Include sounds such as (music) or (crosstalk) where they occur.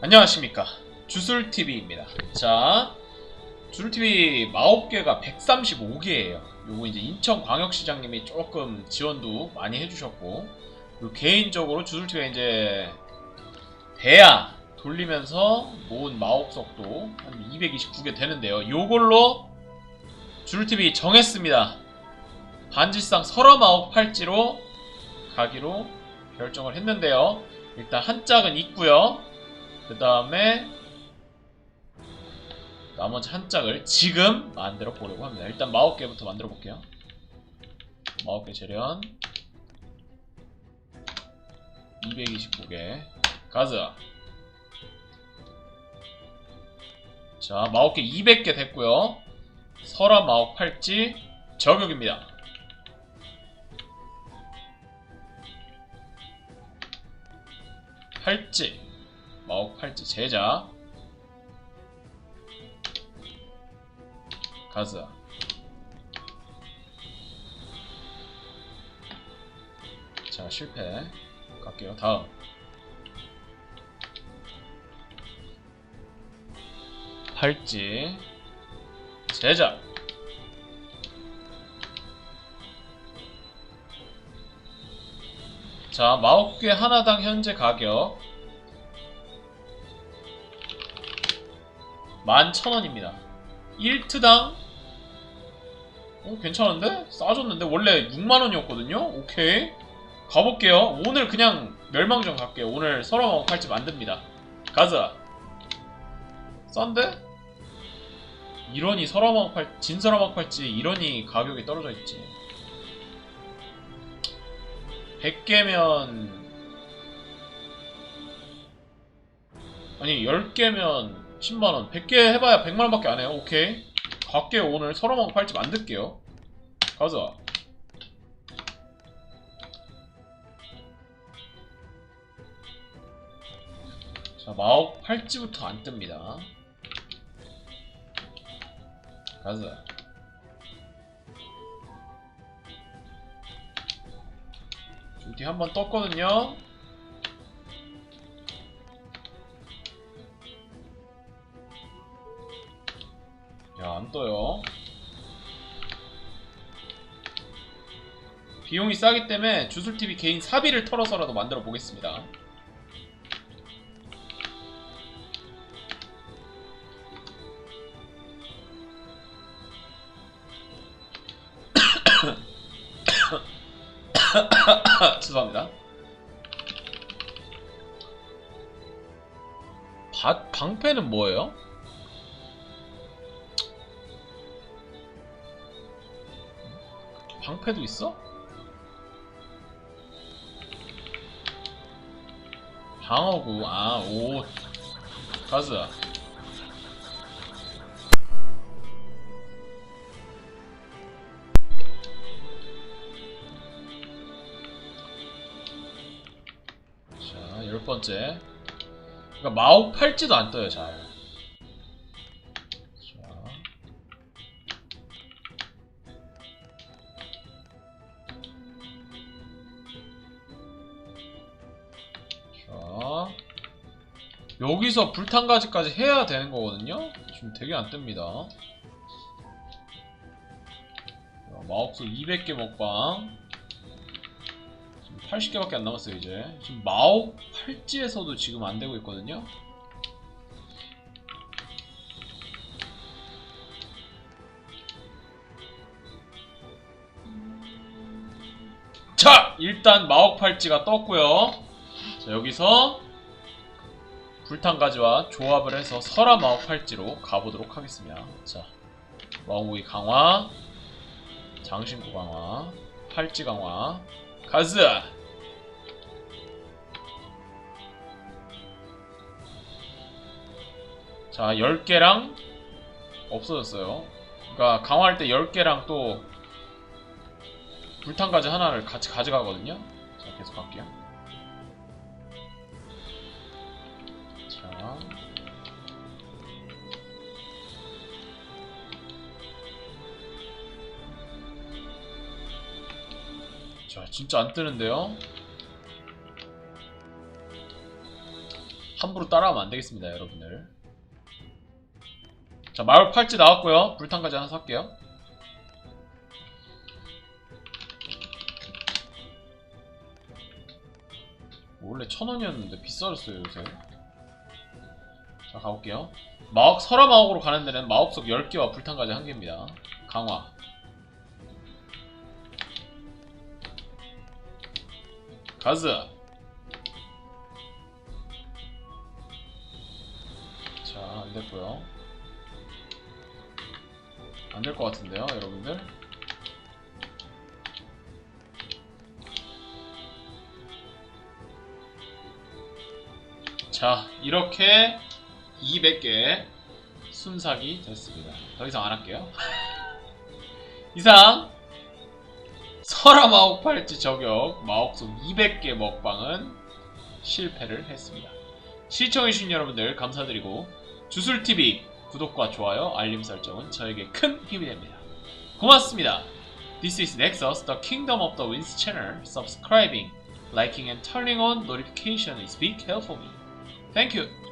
안녕하십니까. 주술TV입니다. 자 주술TV 49개가 135개예요. 요거 이제 인천광역시장님이 조금 지원도 많이 해주셨고 그리고 개인적으로 주술TV가 이제 대야 돌리면서 모은 마옥석도 한 229개 되는데요. 요걸로 주술TV 정했습니다. 반지상 설화마옥 팔찌로 가기로 결정을 했는데요. 일단 한 짝은 있고요 그 다음에 나머지 한 짝을 지금 만들어 보려고 합니다. 일단 마법 개부터 만들어 볼게요. 마법 개 재련 229개 가자. 자 마법 개 200개 됐고요. 설화 마법 팔찌 저격입니다. 팔찌 마법 팔찌 제작 가자. 자 실패. 갈게요. 다음. 팔찌 제작 자 마법괴 하나당 현재 가격 11,000원입니다 1트당 어 괜찮은데? 싸졌는데? 원래 6만원이었거든요? 오케이 가볼게요 오늘 그냥 멸망전 갈게요 오늘 서러마법 팔찌 만듭니다 가자 싼데? 이러니 서러마법 팔 진서라마법 팔찌 이러니 가격이 떨어져 있지 100개면 아니 10개면 10만원. 100개 해봐야 100만원밖에 안해요. 오케이. 갈게요 오늘 서러마법 팔찌 만들게요. 가자. 자 마법 팔찌부터 안 뜹니다. 가자. 주디 한번 떴거든요 야, 안 떠요. 비용이 싸기 때문에 주술TV 개인 사비를 털어서라도 만들어 보겠습니다. (coughs) 죄송합니다. 바, 방패는 뭐예요? 방패도 있어? 방어구. 아옷 가자. 자 열번째. 그러니까 마법 팔찌도 안 떠요 잘 여기서 불탄가지까지 해야 되는 거거든요? 지금 되게 안 뜹니다. 자, 마법소 200개 먹방. 지금 80개밖에 안 남았어요, 이제. 지금 마법 팔찌에서도 지금 안 되고 있거든요? 자! 일단 마법 팔찌가 떴고요 자, 여기서 불탄가지와 조합을 해서 설화 마법 팔찌로 가보도록 하겠습니다. 자, 마법무기 강화, 장신구 강화, 팔찌 강화, 가즈! 자, 10개랑 없어졌어요. 그러니까 강화할 때 10개랑 또 불탄가지 하나를 같이 가져가거든요. 자, 계속 갈게요. 자, 진짜 안 뜨는데요? 함부로 따라하면 안 되겠습니다, 여러분들. 자, 마을 팔찌 나왔고요. 불탄까지 하나 살게요. 원래 천 원이었는데 비싸졌어요, 요새. 자, 가볼게요. 마옥, 설화마옥으로 가는 데는 마법석 10개와 불탄까지 1개입니다. 강화. 가즈. 자, 안 됐고요. 안 될 것 같은데요, 여러분들? 자, 이렇게 200개 순삭이 됐습니다. 더 이상 안 할게요. (laughs) 이상 설화 마옥 팔찌 저격 마옥송 200개 먹방은 실패를 했습니다. 시청해주신 여러분들 감사드리고 주술TV 구독과 좋아요, 알림 설정은 저에게 큰 힘이 됩니다. 고맙습니다. This is Nexus, the Kingdom of the Winds channel. Subscribing, liking and turning on notification is big help for me. Thank you.